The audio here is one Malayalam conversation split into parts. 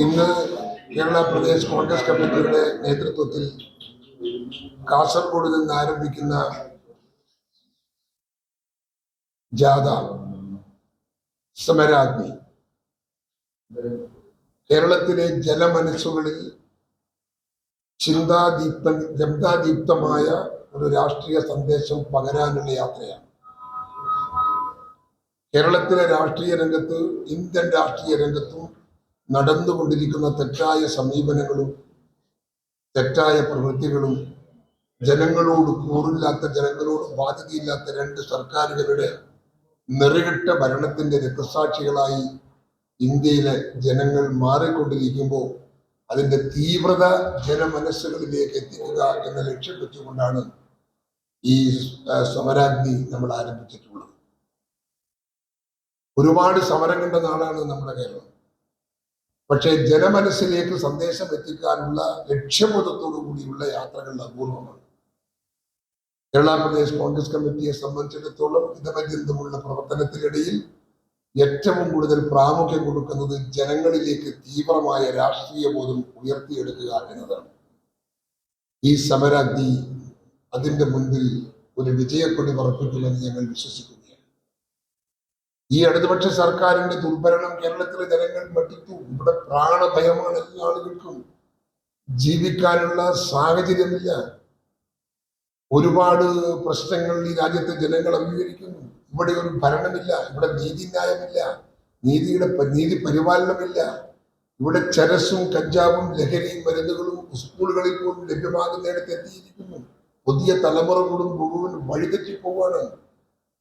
ഇന്ന് കേരള പ്രദേശ് കോൺഗ്രസ് കമ്മിറ്റിയുടെ നേതൃത്വത്തിൽ കാസർഗോഡ് നിന്ന് ആരംഭിക്കുന്ന ജാഥ സമരാഗ്നി കേരളത്തിലെ ജലമനസ്സുകളിൽ ചിന്താദീപ്ത ജബ്ദാദീപ്തമായ ഒരു രാഷ്ട്രീയ സന്ദേശം പകരാനുള്ള യാത്രയാണ്. കേരളത്തിലെ രാഷ്ട്രീയ രംഗത്ത് ഇന്ത്യൻ രാഷ്ട്രീയ രംഗത്തും നടന്നുകൊണ്ടിരിക്കുന്ന തെറ്റായ സമീപനങ്ങളും തെറ്റായ പ്രവൃത്തികളും ജനങ്ങളോട് കൂറില്ലാത്ത ജനങ്ങളോട് ബാധ്യതയില്ലാത്ത രണ്ട് സർക്കാരുകളുടെ നെറുകെട്ട ഭരണത്തിന്റെ രക്തസാക്ഷികളായി ഇന്ത്യയിലെ ജനങ്ങൾ മാറിക്കൊണ്ടിരിക്കുമ്പോൾ അതിന്റെ തീവ്രത ജനമനസ്സുകളിലേക്ക് എത്തിക്കുക എന്ന ലക്ഷ്യം വെച്ചുകൊണ്ടാണ് ഈ സമരാഗ്നി നമ്മൾ ആരംഭിച്ചിട്ടുള്ളത്. ഒരുപാട് സമരം കണ്ട നാടാണ് നമ്മുടെ കേരളം. പക്ഷേ ജനമനസ്സിലേക്ക് സന്ദേശം എത്തിക്കാനുള്ള ലക്ഷ്യബോധത്തോടു കൂടിയുള്ള യാത്രകൾ അപൂർവമാണ്. കേരള പ്രദേശ് കോൺഗ്രസ് കമ്മിറ്റിയെ സംബന്ധിച്ചിടത്തോളം ഇതപര്യന്തമുള്ള പ്രവർത്തനത്തിനിടയിൽ ഏറ്റവും കൂടുതൽ പ്രാമുഖ്യം കൊടുക്കുന്നത് ജനങ്ങളിലേക്ക് തീവ്രമായ രാഷ്ട്രീയ ബോധം ഉയർത്തിയെടുക്കുക എന്നതാണ്. ഈ സമരാഗ്നി അതിന്റെ മുൻപിൽ ഒരു വിജയക്കൊടി പറപ്പിക്കുമെന്ന് ഞങ്ങൾ വിശ്വസിക്കുകയാണ് ഈ ഇടതുപക്ഷ സർക്കാരിന്റെ ദുർഭരണം കേരളത്തിലെ ജനങ്ങൾ പഠിച്ചു ഇവിടെ പ്രാണഭയമാണ് എല്ലാ ആളുകൾക്കും ജീവിക്കാനുള്ള സാഹചര്യമില്ല. ഒരുപാട് പ്രശ്നങ്ങൾ ഈ രാജ്യത്തെ ജനങ്ങൾ അംഗീകരിക്കുന്നു. ഇവിടെ ഒരു ഭരണമില്ല ഇവിടെ നീതിന്യായമില്ല നീതിയുടെ നീതി പരിപാലനമില്ല. ഇവിടെ ചരസും കഞ്ചാവും ലഹരിയും മരുന്നുകളും സ്കൂളുകളിൽ പോലും ലഭ്യമാകുന്നിടത്ത് എത്തിയിരിക്കുന്നു. പുതിയ തലമുറകളും മുഴുവൻ വഴിതെറ്റി പോവാണ്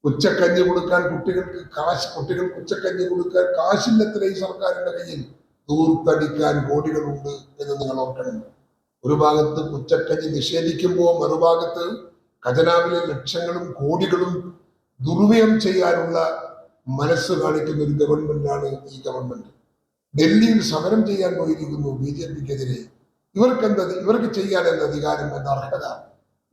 ഉച്ചക്കഞ്ഞി കൊടുക്കാൻ കുട്ടികൾക്ക് കാശ് കുട്ടികൾക്ക് ഉച്ചക്കഞ്ഞി കൊടുക്കാൻ കാശില്ലത്ര ഈ സർക്കാരിന്റെ കയ്യിൽ. ദൂർത്തടിക്കാൻ കോടികളുണ്ട് എന്ന് നിങ്ങൾ ഓർക്കണം. ഒരു ഭാഗത്ത് ഉച്ചക്കഞ്ഞി നിഷേധിക്കുമ്പോൾ മറുഭാഗത്ത് ഖജനാവിലെ ലക്ഷങ്ങളും കോടികളും ദുർവ്യയം ചെയ്യാനുള്ള മനസ്സ് കാണിക്കുന്ന ഒരു ഗവൺമെന്റാണ് ഈ ഗവൺമെന്റ് ഡൽഹിയിൽ സമരം ചെയ്യാൻ പോയിരിക്കുന്നു ബി ജെ പിക്കെതിരെ. ഇവർക്ക് എന്താ ഇവർക്ക് ചെയ്യാൻ എന്ത് അധികാരം എന്ന അർഹത?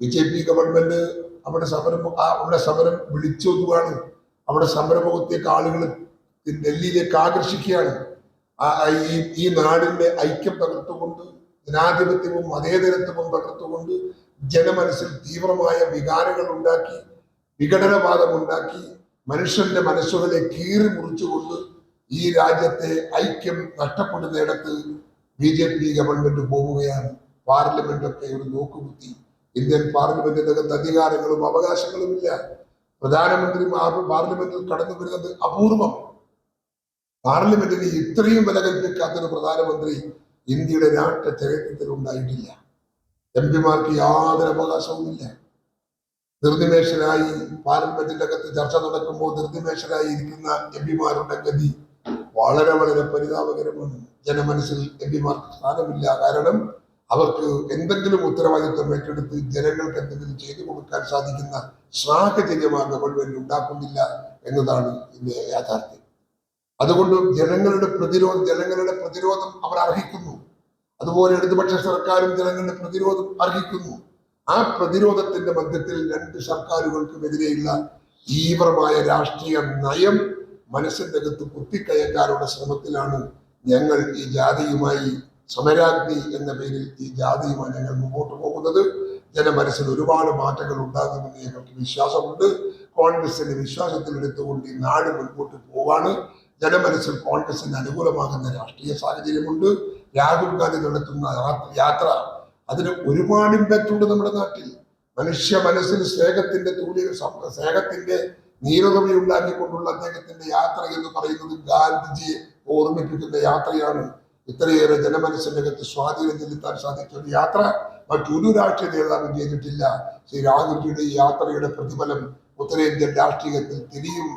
ബി ജെ പി ഗവൺമെന്റ് അവിടെ സമരം അവിടെ സമരം വിളിച്ചൊതുവാണ് അവിടെ സമരമുഖത്തേക്ക് ആളുകൾ ഡൽഹിയിലേക്ക് ആകർഷിക്കുകയാണ്. ഈ ഈ നാടിന്റെ ഐക്യം തകർത്തുകൊണ്ട് ജനാധിപത്യവും മതേതരത്വവും തകർത്തുകൊണ്ട് ജനമനസ്സിൽ തീവ്രമായ വികാരങ്ങൾ ഉണ്ടാക്കി വിഘടനവാദം ഉണ്ടാക്കി മനുഷ്യന്റെ മനസ്സുകളെ കീറി മുറിച്ചുകൊണ്ട് ഈ രാജ്യത്തെ ഐക്യം നഷ്ടപ്പെടുന്നിടത്ത് ബി ജെ പി ഗവൺമെന്റ് പോവുകയാണ്. പാർലമെന്റൊക്കെ ഒരു നോക്കുകുത്തി ഇന്ത്യൻ പാർലമെന്റിനകത്ത് അധികാരങ്ങളും അവകാശങ്ങളും ഇല്ല. പ്രധാനമന്ത്രി പാർലമെന്റിൽ കടന്നു വരുന്നത് അപൂർവം പാർലമെന്റിന് ഇത്രയും വില കൽപ്പിക്കാത്തൊരു പ്രധാനമന്ത്രി ഇന്ത്യയുടെ രാഷ്ട്ര ചരിത്രത്തിൽ ഉണ്ടായിട്ടില്ല. എം പിമാർക്ക് യാതൊരു അവകാശവുമില്ല നിർനിമേഷനായി പാർലമെന്റിന്റെ അകത്ത് ചർച്ച നടക്കുമ്പോൾ നിർനിമേഷനായി ഇരിക്കുന്ന എം പിമാരുടെ ഗതി വളരെ വളരെ പരിതാപകരമാണ്. ജനമനസ്സിൽ എം പിമാർക്ക് സ്ഥാനമില്ല. കാരണം അവർക്ക് എന്തെങ്കിലും ഉത്തരവാദിത്വം ഏറ്റെടുത്ത് ജനങ്ങൾക്ക് എന്തെങ്കിലും ചെയ്തു കൊടുക്കാൻ സാധിക്കുന്ന സാഹചര്യമാണ് ഗവൺമെന്റ് ഉണ്ടാക്കുന്നില്ല എന്നതാണ് ഇതിന്റെ യാഥാർത്ഥ്യം. അതുകൊണ്ട് ജനങ്ങളുടെ പ്രതിരോധം ജനങ്ങളുടെ പ്രതിരോധം അവർ അർഹിക്കുന്നു. അതുപോലെ ഇടതുപക്ഷ സർക്കാരും ജനങ്ങളുടെ പ്രതിരോധം അർഹിക്കുന്നു. ആ പ്രതിരോധത്തിന്റെ മധ്യത്തിൽ രണ്ട് സർക്കാരുകൾക്കുമെതിരെയുള്ള തീവ്രമായ രാഷ്ട്രീയ നയം മനസ്സിന്റെ അകത്ത് കുത്തിക്കയറ്റാനുള്ള ശ്രമത്തിലാണ് ഞങ്ങൾ ഈ ജാതിയുമായി സമരാഗ്നി എന്ന പേരിൽ ഈ ജാതിയുമായി ഞങ്ങൾ മുമ്പോട്ട് പോകുന്നത്. ജനമനസ്സിൽ ഒരുപാട് മാറ്റങ്ങൾ ഉണ്ടാകുമെന്ന് ഞങ്ങൾക്ക് വിശ്വാസമുണ്ട്. കോൺഗ്രസിന്റെ വിശ്വാസത്തിലെടുത്തുകൊണ്ട് ഈ നാട് മുൻപോട്ട് പോവാണ്. ജനമനസ്സിൽ കോൺഗ്രസിന് അനുകൂലമാകുന്ന രാഷ്ട്രീയ സാഹചര്യമുണ്ട്. രാഹുൽ ഗാന്ധി നടത്തുന്ന യാത്ര- അതിന് ഒരുപാട് ഇമ്പാക്റ്റ് ഉണ്ട് നമ്മുടെ നാട്ടിൽ. മനുഷ്യ മനസ്സിൽ സ്നേഹത്തിന്റെ തൂലി സ്നേഹത്തിന്റെ നീരതമി ഉണ്ടാക്കിക്കൊണ്ടുള്ള അദ്ദേഹത്തിന്റെ യാത്ര എന്ന് പറയുന്നത് ഗാന്ധിജിയെ ഓർമ്മിപ്പിക്കുന്ന യാത്രയാണ്. ഇത്രയേറെ ജനമനസ്സിന്റെ അകത്ത് സ്വാധീനം ചെലുത്താൻ സാധിച്ച ഒരു യാത്ര മറ്റൊരു രാഷ്ട്രീയ നേതാവും ചെയ്തിട്ടില്ല. ശ്രീ രാഹുൽജിയുടെ ഈ യാത്രയുടെ പ്രതിഫലം ഉത്തരേന്ത്യൻ രാഷ്ട്രീയത്തിൽ തിരിയും